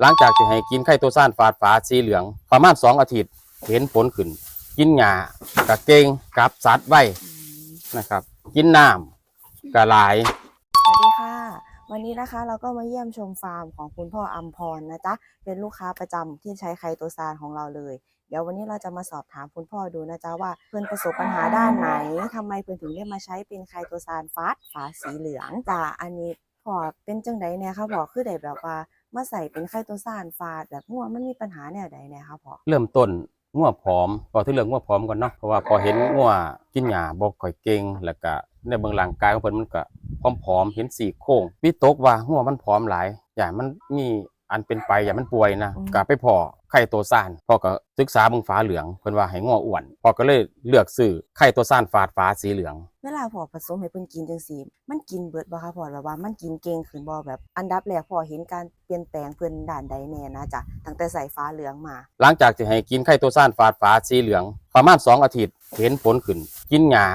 หลังจากที่ให้กินไข่ตัวซ่านฝาดฝาสีเหลือง ประมาณสองอาทิตย์เห็นผลขึ้น กินหญ้ากะเกงกับสัตว์ไว้นะครับ กินน้ำกะหลาย สวัสดีค่ะ วันนี้นะคะเราก็มาเยี่ยมชมฟาร์มของคุณพ่ออัมพรนะจ๊ะเป็นลูกค้าประจำที่ใช้ไคโตซานของเราเลย เดี๋ยววันนี้เราจะมาสอบถามคุณพ่อดูนะจ๊ะว่าเพื่อนประสบปัญหาด้านไหนทำไมเพื่อนถึงได้มาใช้เป็นไคโตซานฟาสฝาสีเหลืองจ้ะอันนี้พ่อเป็นจังไดเนี่ยครับบอกคือได้แบบว่า มาใส่เป็นไข้ตัวซ่านฟาดแบบงัวมันมีปัญหาแนวใดแน่ครับพ่อเริ่มต้นง่วผอมพอที่เรื่องง่วผอมก่อนเนาะเพราะว่าพอเห็นง่วกินหยาบ่ค่อยเก่งแล้วก็ในเบื้องหลังกายของเพิ่นมันก็ผอมๆเห็นสี่โค้งวิตกว่าง่วมันผอมหลายอย่ามันมี อันเป็นไปอย่ามันป่วยนะก็ไปพอไข่ตัวซ่านพ่อก็ศึกษาเบิ่งฟ้าเหลืองเพิ่นว่าให้งัวอ้วนพ่อก็เลยเลือกซื้อไข่ตัวซ่านฝาดฟ้าสีเหลือง เวลาพ่อผสมให้เพิ่นกินจังซี่มันกินเบิดบ่คะพ่อแบบว่ามันกินเก่งขึ้นบ่แบบ อันดับแรกพ่อเห็นการเปลี่ยนแปลงเพิ่นด้านใดแน่นะจ๊ะตั้งแต่ใส่ฟ้าเหลืองมา หลังจากที่ให้กินไข่ตัวซ่านฝาดฝาสีเหลือง ประมาณ2อาทิตย์เห็นผลขึ้น กินหญ้า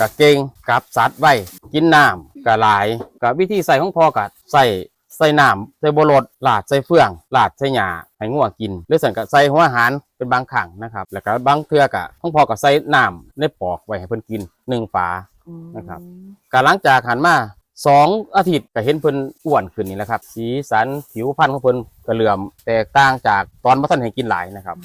กะเก่งกับสัตว์ไว้กินน้ำกะหลายกับวิธีใส่ของพ่อก็ใส่ ใส่น้ำใส่บรดลาดใส่เฟืองลาดใส่หญ้าให้งัวกิน หรือสั่นก็ใส่หัวอาหารเป็นบางครั้งนะครับ แล้วก็บางเทื่อกะของพอก็ใส่น้ำในปอกไว้ให้เพิ่นกินหนึ่งฝานะครับการหลังจากหันมาสองอาทิตย์ก็เห็นเพิ่นอ้วนขึ้นนี่แหละครับ สีสันผิวพรรณของเพิ่นก็เหลื่อมแตกต่างจากตอนบ่ทันให้กินหลายนะครับ